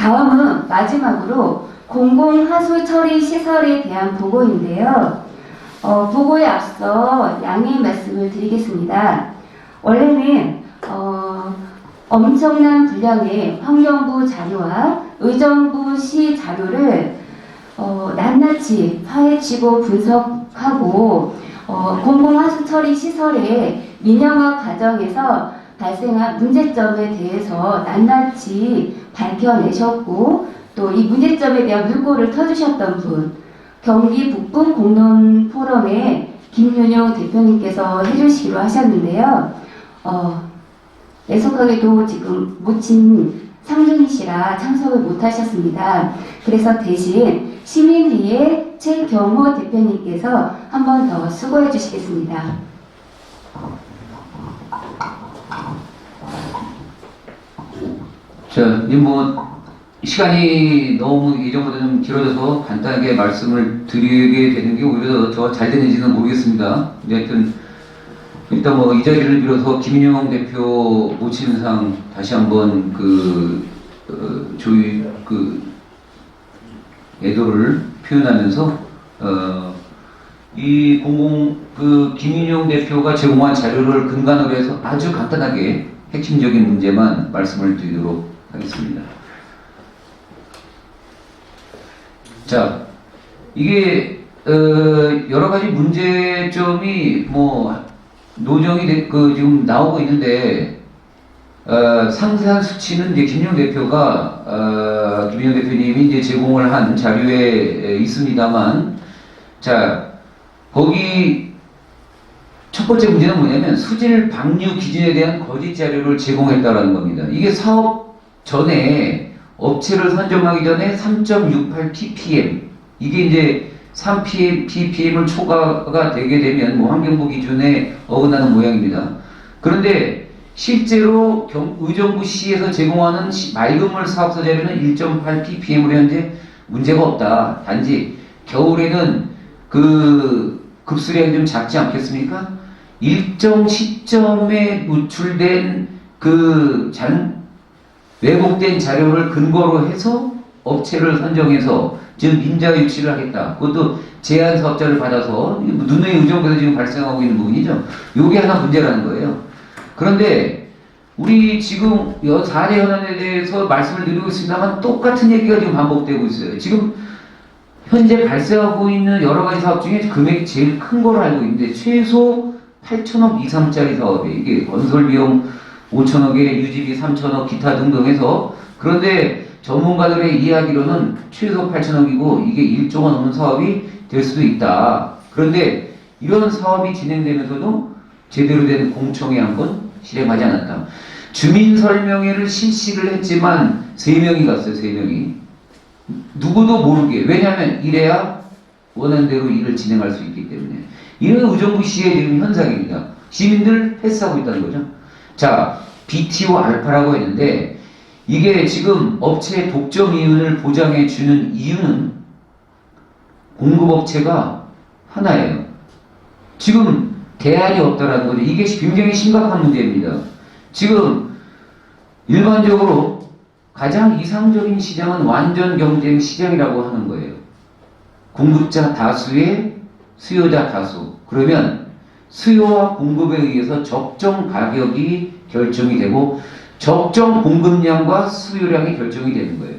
다음은 마지막으로 공공하수 처리 시설에 대한 보고인데요. 어, 보고에 앞서 양해의 말씀을 드리겠습니다. 원래는 어, 엄청난 분량의 환경부 자료와 의정부 시 자료를 어, 낱낱이 파헤치고 분석하고 어, 공공하수 처리 시설의 민영화 과정에서 발생한 문제점에 대해서 낱낱이 밝혀내셨고 또 이 문제점에 대한 물꼬를 터주셨던 분 경기 북부 공론 포럼의 김윤용 대표님께서 해주시기로 하셨는데요. 어, 애석하게도 지금 모친 상준이 씨라 참석을 못하셨습니다. 그래서 대신 시민회의 최경호 대표님께서 한 번 더 수고해 주시겠습니다. 자, 이뭐 시간이 너무 예전보다 좀 길어져서 간단하게 말씀을 드리게 되는 게 오히려 더 잘 되는지는 모르겠습니다. 근데 하여튼 일단 뭐 이 자리를 빌어서 김인영 대표 모친상 다시 한번 그 어, 조의 그 애도를 표현하면서 어, 이 공공 그 김인용 대표가 제공한 자료를 근간으로 해서 아주 간단하게 핵심적인 문제만 말씀을 드리도록 하겠습니다. 자, 이게 어, 여러 가지 문제점이 뭐 노정이 돼- 그 지금 나오고 있는데 어, 상세한 수치는 이제 김용 대표가 어, 김용 대표님이 이제 제공을 한 자료에 에, 있습니다만 자 거기 첫 번째 문제는 뭐냐면 수질 방류 기준에 대한 거짓 자료를 제공했다라는 겁니다. 이게 사업 전에 업체를 선정하기 전에 3.68 ppm 이게 이제 3 ppm을 초과가 되게 되면 뭐 환경부 기준에 어긋나는 모양입니다. 그런데 실제로 경- 의정부 시에서 제공하는 시- 맑은물 사업소 자료는 1.8 ppm으로 현재 문제가 없다. 단지 겨울에는 그 급수량이 좀 작지 않겠습니까? 일정 시점에 노출된 그 잘, 왜곡된 자료를 근거로 해서 업체를 선정해서 지금 민자 유치를 하겠다. 그것도 제한 사업자를 받아서 이게 뭐 눈의 의정부에서 지금 발생하고 있는 부분이죠. 요게 하나 문제라는 거예요. 그런데 우리 지금 여 4대 현안에 대해서 말씀을 드리고 있습니다만 똑같은 얘기가 지금 반복되고 있어요. 지금 현재 발생하고 있는 여러 가지 사업 중에 금액이 제일 큰 걸로 알고 있는데 최소 8천억 이상짜리 사업이 이게 건설 비용 5천억에 유지비 3천억 기타 등등 해서 그런데 전문가들의 이야기로는 최소 8천억이고 이게 1조가 넘는 사업이 될 수도 있다. 그런데 이런 사업이 진행되면서도 제대로 된 공청회 한번 실행하지 않았다. 주민 설명회를 실시를 했지만 세 명이 갔어요. 세 명이 누구도 모르게 왜냐하면 이래야 원하는 대로 일을 진행할 수 있기 때문에 이런 의정부 시의 현상입니다. 시민들 패스하고 있다는 거죠. 자, BTO 알파라고 했는데 이게 지금 업체의 독점 이윤을 보장해 주는 이유는 공급업체가 하나예요. 지금 대안이 없다라는 거죠. 이게 굉장히 심각한 문제입니다. 지금 일반적으로 가장 이상적인 시장은 완전 경쟁 시장이라고 하는 거예요. 공급자 다수의 수요자 다수. 그러면 수요와 공급에 의해서 적정 가격이 결정이 되고 적정 공급량과 수요량이 결정이 되는 거예요.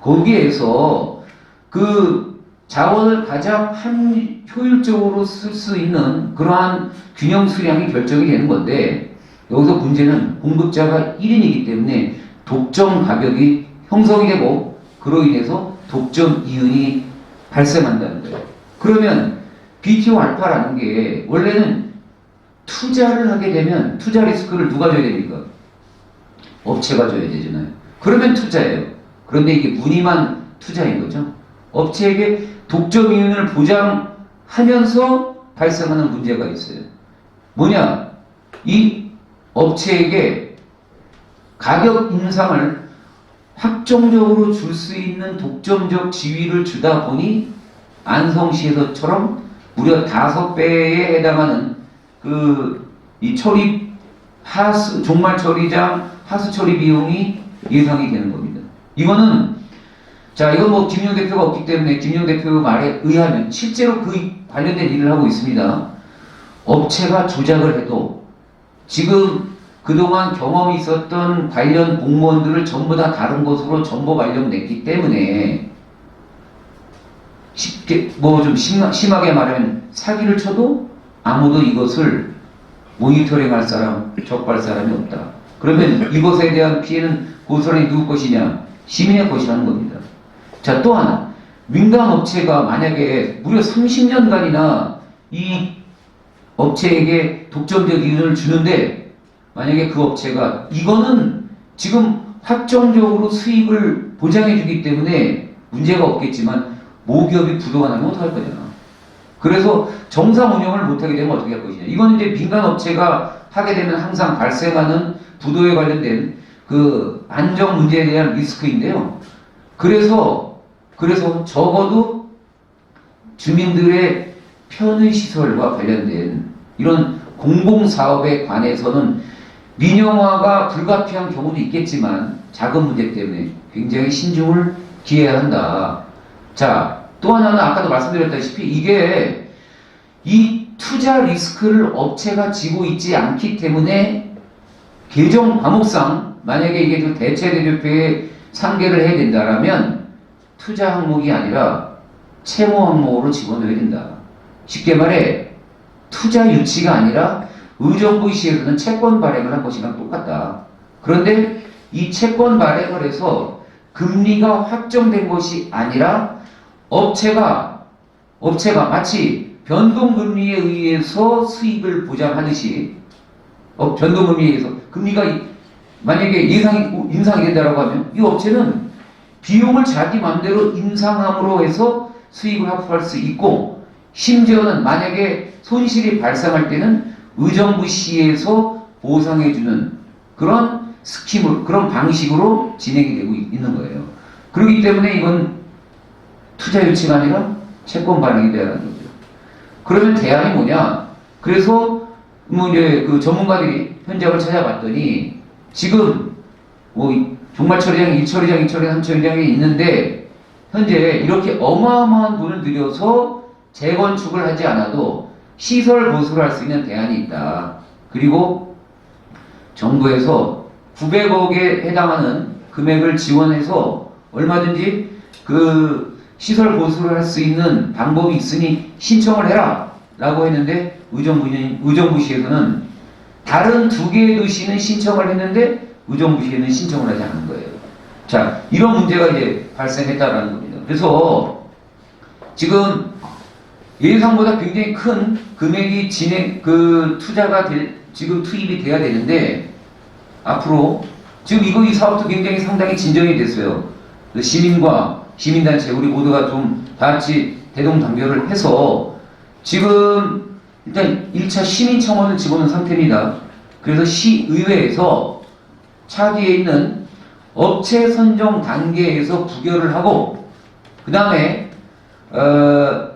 거기에서 그 자원을 가장 한 효율적으로 쓸 수 있는 그러한 균형 수량이 결정이 되는 건데 여기서 문제는 공급자가 1인이기 때문에 독점 가격이 형성이 되고 그로 인해서 독점 이윤이 발생한다는 거예요. 그러면 BTO 알파라는 게 원래는 투자를 하게 되면 투자 리스크를 누가 져야 됩니까? 업체가 져야 되잖아요. 그러면 투자예요. 그런데 이게 무늬만 투자인 거죠. 업체에게 독점 이윤을 보장하면서 발생하는 문제가 있어요. 뭐냐? 이 업체에게 가격 인상을 확정적으로 줄 수 있는 독점적 지위를 주다 보니 안성시에서처럼 무려 다섯 배에 해당하는 그 이 처리 하수 종말 처리장 하수 처리 비용이 예상이 되는 겁니다. 이거는 자, 이건 뭐 김용 대표가 없기 때문에 김용 대표 말에 의하면 실제로 그 관련된 일을 하고 있습니다. 업체가 조작을 해도 지금 그동안 경험이 있었던 관련 공무원들을 전부 다 다른 곳으로 전부 발령냈기 때문에 쉽게 뭐 좀 심하게 말하면 사기를 쳐도 아무도 이것을 모니터링할 사람, 적발 사람이 없다. 그러면 이것에 대한 피해는 고스란히 누구 것이냐? 시민의 것이라는 겁니다. 자, 또 하나. 민간 업체가 만약에 무려 30년간이나 이 업체에게 독점적 이윤을 주는데 만약에 그 업체가 이거는 지금 확정적으로 수익을 보장해 주기 때문에 문제가 없겠지만 모기업이 부도가 나면 어떡할 거냐. 그래서 정상 운영을 못하게 되면 어떻게 할 것이냐. 이건 이제 민간 업체가 하게 되면 항상 발생하는 부도에 관련된 그 안정 문제에 대한 리스크인데요. 그래서 그래서 적어도 주민들의 편의 시설과 관련된 이런 공공 사업에 관해서는 민영화가 불가피한 경우도 있겠지만 자금 문제 때문에 굉장히 신중을 기해야 한다. 자, 또 하나는 아까도 말씀드렸다시피 이게 이 투자 리스크를 업체가 지고 있지 않기 때문에 개정 과목상 만약에 이게 그 대체 대조표에 상계를 해야 된다라면 투자 항목이 아니라 채무 항목으로 집어넣어야 된다. 쉽게 말해 투자 유치가 아니라 의정부 시에서는 채권 발행을 한 것이랑 똑같다. 그런데 이 채권 발행을 해서 금리가 확정된 것이 아니라 업체가 업체가 마치 변동금리에 의해서 수익을 보장하듯이 어, 변동금리에 의해서 금리가 이- 만약에 예상이 인상이 된다라고 하면 이 업체는 비용을 자기 마음대로 인상함으로 해서 수익을 확보할 수 있고 심지어는 만약에 손실이 발생할 때는 의정부 시에서 보상해주는 그런 스킴을 그런 방식으로 진행이 되고 있- 있는 거예요. 그렇기 때문에 이건 투자 유치가 아니라 채권 발행이 되는 거죠. 그러면 대안이 뭐냐? 그래서 뭐 이제 그 전문가들이 현장을 찾아봤더니 지금 뭐 이- 종말처리장, 1처리장, 2처리장, 3처리장이 있는데 현재 이렇게 어마어마한 돈을 들여서 재건축을 하지 않아도 시설 보수를 할 수 있는 대안이 있다. 그리고 정부에서 900억에 해당하는 금액을 지원해서 얼마든지 그 시설 보수를 할 수 있는 방법이 있으니 신청을 해라 라고 했는데 의정부시에서는 다른 두 개의 도시는 신청을 했는데 의정부시에는 신청을 하지 않은 거예요. 자, 이런 문제가 이제 발생했다라는 겁니다. 그래서 지금 예상보다 굉장히 큰 금액이 진행, 그 투자가 될, 지금 투입이 돼야 되는데 앞으로 지금 이거 이 사업도 굉장히 상당히 진전이 됐어요. 그 시민과 시민단체 우리 모두가 좀다 같이 대동단결을 해서 지금 일단 1차 시민청원을 집어넣은 상태입니다. 그래서 시의회에서 차기에 있는 업체 선정 단계에서 부결을 하고 그 다음에 어,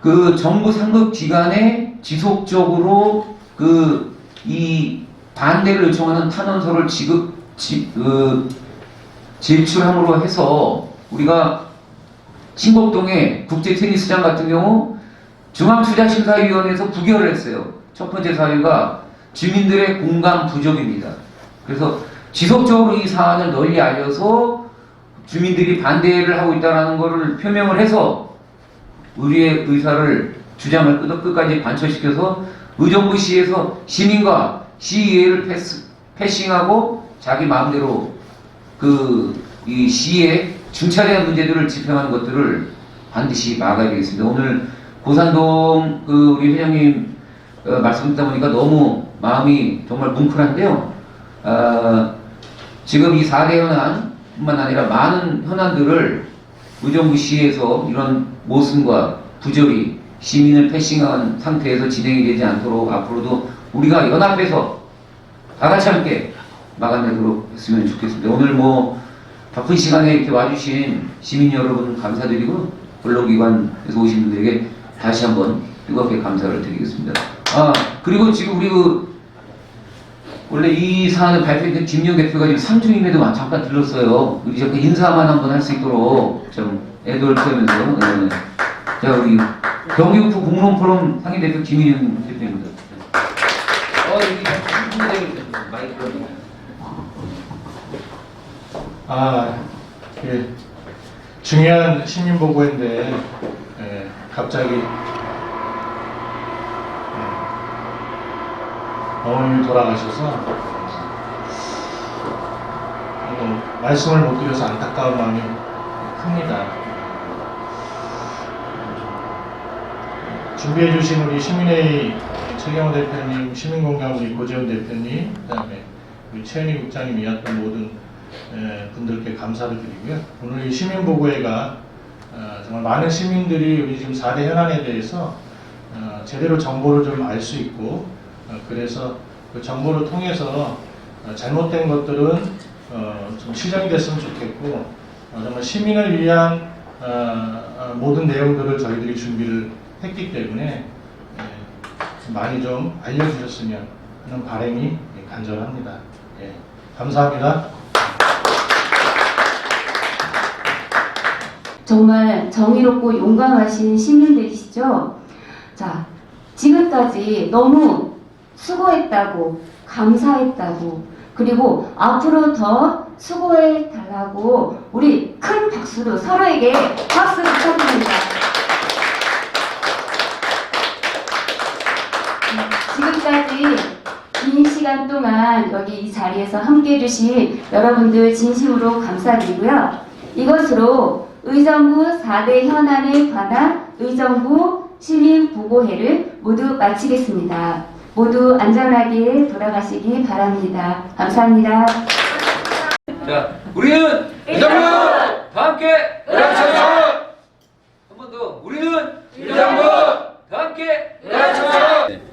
그 정부 상급 기관에 지속적으로 그 이 반대를 요청하는 탄원서를 지급 지, 그, 제출함으로 해서 우리가 신곡동의 국제 테니스장 같은 경우 중앙투자심사위원회에서 부결을 했어요. 첫 번째 사유가 주민들의 공감 부족입니다. 그래서 지속적으로 이 사안을 널리 알려서 주민들이 반대를 하고 있다는 것을 표명을 해서 우리의 의사를 주장을 끝- 끝까지 관철시켜서 의정부 시에서 시민과 시의회를 패스, 패싱하고 자기 마음대로 그 이 시의 중차대한 문제들을 집행하는 것들을 반드시 막아야 되겠습니다. 오늘 고산동 그 우리 회장님 어, 말씀 듣다 보니까 너무 마음이 정말 뭉클한데요. 어, 지금 이 4대 현안뿐만 아니라 많은 현안들을 의정부시에서 이런 모순과 부조리 시민을 패싱한 상태에서 진행이 되지 않도록 앞으로도 우리가 연합해서 다 같이 함께 막아내도록 했으면 좋겠습니다. 오늘 뭐 바쁜 시간에 이렇게 와주신 시민 여러분 감사드리고 언론기관에서 오신 분들에게 다시 한번 뜨겁게 감사를 드리겠습니다. 아 그리고 지금 우리 그 원래 이 사안을 발표했던 김영 대표가 지금 상중임에도 잠깐 들렀어요. 우리 잠깐 인사만 한번 할 수 있도록 좀 애도를 표하면서. 네. 자, 우리 경기국부 공론 포럼 상임 대표 김인영 대표입니다. 어, 여기 마이크. 아, 그 중요한 시민 보고인데 예, 갑자기 예, 어머님이 돌아가셔서 어, 말씀을 못 드려서 안타까운 마음이 큽니다. 준비해 주신 우리 시민회의 최경호 대표님, 시민공감 우리 고재훈 대표님, 그 다음에 우리 최현희 국장님 이었던 모든 에, 분들께 감사를 드리고요. 오늘 이 시민보고회가 어, 정말 많은 시민들이 우리 지금 4대 현안에 대해서 어, 제대로 정보를 좀 알 수 있고 어, 그래서 그 정보를 통해서 어, 잘못된 것들은 어, 좀 시정이 됐으면 좋겠고 어, 정말 시민을 위한 모든 내용들을 저희들이 준비를 했기 때문에 예, 많이 좀 알려주셨으면 하는 바람이 간절합니다. 예, 감사합니다. 정말 정의롭고 용감하신 시민들이시죠? 자, 지금까지 너무 수고했다고, 감사했다고, 그리고 앞으로 더 수고해 달라고 우리 큰 박수로 서로에게 박수 부탁드립니다. 지금까지 긴 시간 동안 여기 이 자리에서 함께 해주신 여러분들 진심으로 감사드리고요. 이것으로 의정부 4대 현안에 관한 의정부 시민 보고회를 모두 마치겠습니다. 모두 안전하게 돌아가시기 바랍니다. 감사합니다. 자, 우리는 의정부 다 함께 의정부 한번 더 우리는 의정부 다 함께 의정부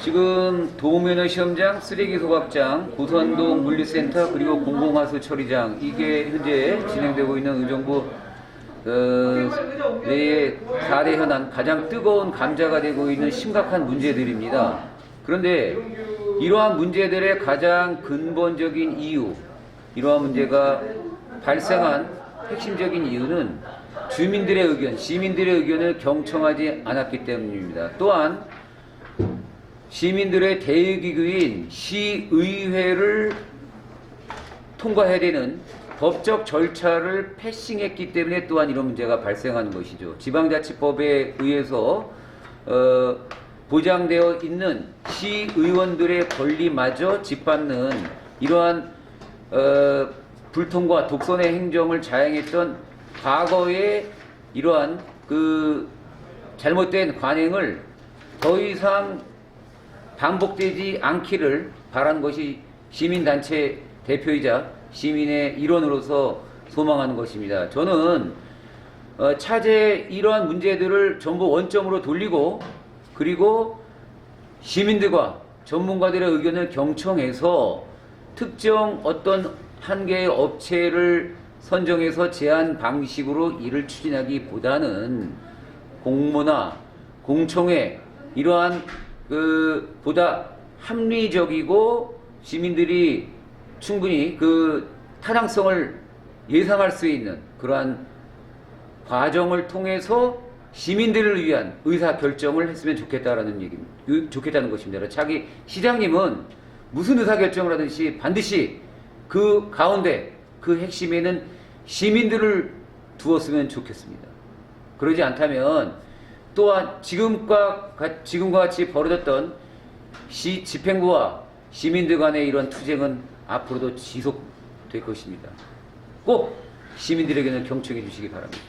지금 도면의 시험장, 쓰레기 소각장, 고선동 물리센터 그리고 공공하수 처리장 이게 현재 진행되고 있는 의정부 어, 내의 4대 현안 가장 뜨거운 감자가 되고 있는 심각한 문제들입니다. 그런데 이러한 문제들의 가장 근본적인 이유, 이러한 문제가 발생한 핵심적인 이유는 주민들의 의견, 시민들의 의견을 경청하지 않았기 때문입니다. 또한 시민들의 대의기구인 시의회를 통과해야 되는 법적 절차를 패싱했기 때문에 또한 이런 문제가 발생하는 것이죠. 지방자치법에 의해서 어, 보장되어 있는 시의원들의 권리마저 짓밟는 이러한 어, 불통과 독선의 행정을 자행했던 과거의 이러한 그 잘못된 관행을 더 이상 반복되지 않기를 바란 것이 시민단체 대표이자 시민의 일원으로서 소망하는 것입니다. 저는 어, 차제 이러한 문제들을 전부 원점으로 돌리고 그리고 시민들과 전문가들의 의견을 경청해서 특정 어떤 한 개의 업체를 선정해서 제한 방식으로 일을 추진하기보다는 공모나 공청회 이러한 그 보다 합리적이고 시민들이 충분히 그 타당성을 예상할 수 있는 그러한 과정을 통해서 시민들을 위한 의사 결정을 했으면 좋겠다라는 얘기입니다. 유- 좋겠다는 것입니다. 자기 시장님은 무슨 의사 결정을 하든지 반드시 그 가운데 그 핵심에는 시민들을 두었으면 좋겠습니다. 그러지 않다면 또한 지금과 가- 지금과 같이 벌어졌던 시 집행부와 시민들 간의 이런 투쟁은 앞으로도 지속될 것입니다. 꼭 시민들에게는 경청해 주시기 바랍니다.